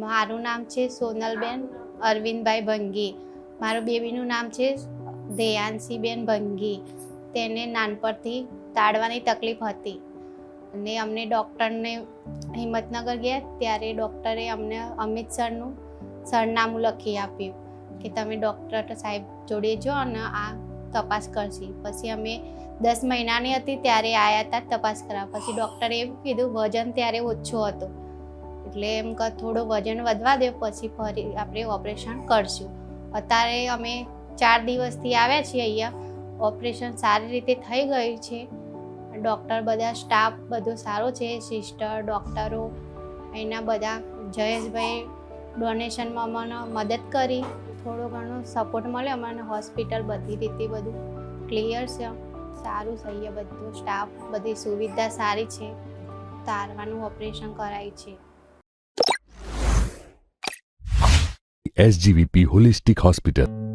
મારું નામ છે સોનલબેન અરવિંદભાઈ ભંગી. મારું બેબીનું નામ છે દેયાંશીબેન ભંગી. તેને નાનપણથી તાળવાની તકલીફ હતી. અને અમને ડૉક્ટરને હિંમતનગર ગયા ત્યારે ડૉક્ટરે અમને અમિત સરનું સરનામું લખી આપ્યું કે તમે ડૉક્ટર સાહેબ જોડે જો અને આ તપાસ કરશી. પછી અમે દસ મહિનાની હતી ત્યારે આવ્યા હતા તપાસ કરવા. પછી ડૉક્ટરે એવું કીધું, વજન ત્યારે ઓછું હતું. એટલે એમ કે થોડું વજન વધવા દે પછી ફરી આપણે ઓપરેશન કરશું. અત્યારે અમે ચાર દિવસથી આવ્યા છીએ અહીંયા. ઓપરેશન સારી રીતે થઈ ગયું છે. ડૉક્ટર બધા સ્ટાફ બધો સારો છે. સિસ્ટર, ડૉક્ટરો, એના બધા જયેશભાઈ ડોનેશનમાં અમને મદદ કરી. થોડો ઘણો સપોર્ટ મળ્યો અમને. હોસ્પિટલ બધી રીતે બધું ક્લિયર છે. સારું છે બધું. સ્ટાફ બધી સુવિધા સારી છે. તારવાનું ઓપરેશન કરાય છે. SGVP Holistic Hospital.